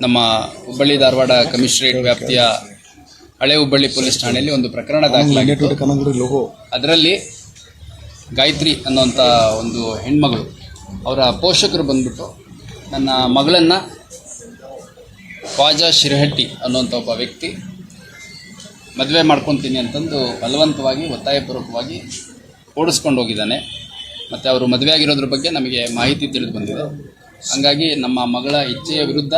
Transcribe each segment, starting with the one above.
ನಮ್ಮ ಹುಬ್ಬಳ್ಳಿ ಧಾರವಾಡ ಕಮಿಷನರೇಟ್ ವ್ಯಾಪ್ತಿಯ ಹಳೆ ಹುಬ್ಬಳ್ಳಿ ಪೊಲೀಸ್ ಠಾಣೆಯಲ್ಲಿ ಒಂದು ಪ್ರಕರಣ ದಾಖಲಾಗಿತ್ತು. ಅದರಲ್ಲಿ ಗಾಯತ್ರಿ ಅನ್ನುವಂಥ ಒಂದು ಹೆಣ್ಮಗಳು ಅವರ ಪೋಷಕರು ಬಂದ್ಬಿಟ್ಟು ನನ್ನ ಮಗಳನ್ನು ಖ್ವಾಜಾ ಶಿರಹಟ್ಟಿ ಅನ್ನುವಂಥ ಒಬ್ಬ ವ್ಯಕ್ತಿ ಮದುವೆ ಮಾಡ್ಕೊತೀನಿ ಅಂತಂದು ಬಲವಂತವಾಗಿ ಒತ್ತಾಯಪೂರ್ವಕವಾಗಿ ಓಡಿಸ್ಕೊಂಡು ಹೋಗಿದ್ದಾನೆ. ಮತ್ತು ಅವರು ಮದುವೆ ಆಗಿರೋದ್ರ ಬಗ್ಗೆ ನಮಗೆ ಮಾಹಿತಿ ತಿಳಿದು ಬಂದಿದೆ. ಹಾಗಾಗಿ ನಮ್ಮ ಮಗಳ ಇಚ್ಛೆಯ ವಿರುದ್ಧ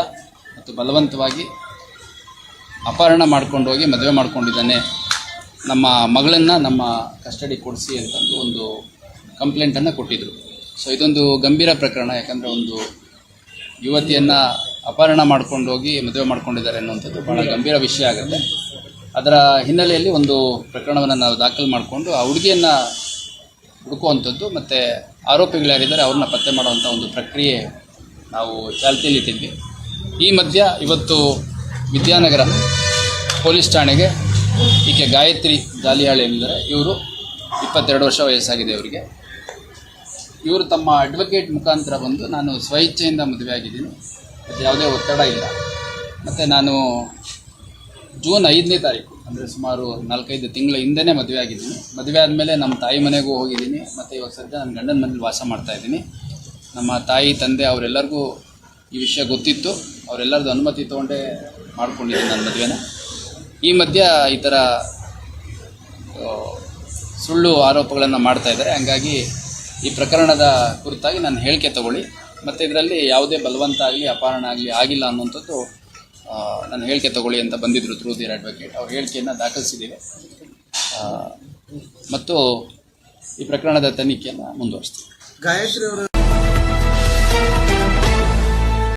ಮತ್ತು ಬಲವಂತವಾಗಿ ಅಪಹರಣ ಮಾಡ್ಕೊಂಡು ಹೋಗಿ ಮದುವೆ ಮಾಡ್ಕೊಂಡಿದ್ದಾನೆ. ನಮ್ಮ ಮಗಳನ್ನು ನಮ್ಮ ಕಸ್ಟಡಿ ಕೊಡಿಸಿ ಅಂತಂದು ಒಂದು ಕಂಪ್ಲೇಂಟನ್ನು ಕೊಟ್ಟಿದ್ದರು ಸೊ ಇದೊಂದು ಗಂಭೀರ ಪ್ರಕರಣ, ಯಾಕಂದರೆ ಒಂದು ಯುವತಿಯನ್ನು ಅಪಹರಣ ಮಾಡ್ಕೊಂಡು ಹೋಗಿ ಮದುವೆ ಮಾಡ್ಕೊಂಡಿದ್ದಾರೆ ಅನ್ನುವಂಥದ್ದು ಭಾಳ ಗಂಭೀರ ವಿಷಯ ಆಗುತ್ತೆ. ಅದರ ಹಿನ್ನೆಲೆಯಲ್ಲಿ ಒಂದು ಪ್ರಕರಣವನ್ನು ನಾವು ದಾಖಲು ಮಾಡಿಕೊಂಡು ಆ ಹುಡುಗಿಯನ್ನು ಹುಡುಕುವಂಥದ್ದು ಮತ್ತು ಆರೋಪಿಗಳು ಯಾರಿದ್ದಾರೆ, ಅವ್ರನ್ನ ಪತ್ತೆ ಮಾಡುವಂಥ ಒಂದು ಪ್ರಕ್ರಿಯೆ ನಾವು ಚಾಲ್ತಿಯಲ್ಲಿಟ್ಟಿದ್ವಿ. ಈ ಮಧ್ಯ ಇವತ್ತು ವಿದ್ಯಾನಗರ ಪೊಲೀಸ್ ಠಾಣೆಗೆ ಈಕೆ ಗಾಯತ್ರಿ ಜಾಲಿಹಾಳ್ ಎಂದರೆ ಇವರು ಇಪ್ಪತ್ತೆರಡು ವರ್ಷ ವಯಸ್ಸಾಗಿದೆ ಇವರಿಗೆ ಇವರು ತಮ್ಮ ಅಡ್ವೊಕೇಟ್ ಮುಖಾಂತರ ಬಂದು ನಾನು ಸ್ವಇಚ್ಛೆಯಿಂದ ಮದುವೆ ಆಗಿದ್ದೀನಿ. ಮತ್ತು ಯಾವುದೇ ಒತ್ತಡ ಇಲ್ಲ. ಮತ್ತು ನಾನು ಜೂನ್ ಐದನೇ ತಾರೀಕು, ಅಂದರೆ ಸುಮಾರು ನಾಲ್ಕೈದು ತಿಂಗಳ ಹಿಂದೆನೇ ಮದುವೆ ಆಗಿದ್ದೀನಿ. ಮದುವೆ ಆದಮೇಲೆ ನಮ್ಮ ತಾಯಿ ಮನೆಗೂ ಹೋಗಿದ್ದೀನಿ. ಮತ್ತು ಇವಾಗ ಸದ್ಯ ನನ್ನ ಗಂಡನ ಮನೇಲಿ ವಾಸ ಮಾಡ್ತಾಯಿದ್ದೀನಿ ನಮ್ಮ ತಾಯಿ, ತಂದೆ ಅವರೆಲ್ಲರಿಗೂ ಈ ವಿಷಯ ಗೊತ್ತಿತ್ತು. ಅವರೆಲ್ಲರದ್ದು ಅನುಮತಿ ತೊಗೊಂಡೇ ಮಾಡ್ಕೊಂಡಿದ್ದೀನಿ ನನ್ನ ಮದುವೆನ. ಈ ಮಧ್ಯ ಈ ಥರ ಸುಳ್ಳು ಆರೋಪಗಳನ್ನು ಮಾಡ್ತಾ ಇದ್ದಾರೆ. ಹಂಗಾಗಿ ಈ ಪ್ರಕರಣದ ಕುರಿತಾಗಿ ನಾನು ಹೇಳಿಕೆ ತಗೊಳ್ಳಿ. ಮತ್ತು ಇದರಲ್ಲಿ ಯಾವುದೇ ಬಲವಂತ ಆಗಲಿ, ಅಪಹರಣ ಆಗಲಿ ಆಗಿಲ್ಲ ಅನ್ನುವಂಥದ್ದು ನಾನು ಹೇಳಿಕೆ ತಗೊಳ್ಳಿ ಅಂತ ಬಂದಿದ್ದರು ಥ್ರೂ ಅಡ್ವೊಕೇಟ್ ಅವ್ರ ಹೇಳಿಕೆಯನ್ನು ದಾಖಲಿಸಿದ್ದೀವಿ. ಮತ್ತು ಈ ಪ್ರಕರಣದ ತನಿಖೆಯನ್ನು ಮುಂದುವರಿಸ್ತೀವಿ. ಗಾಯತ್ರಿ ಅವರು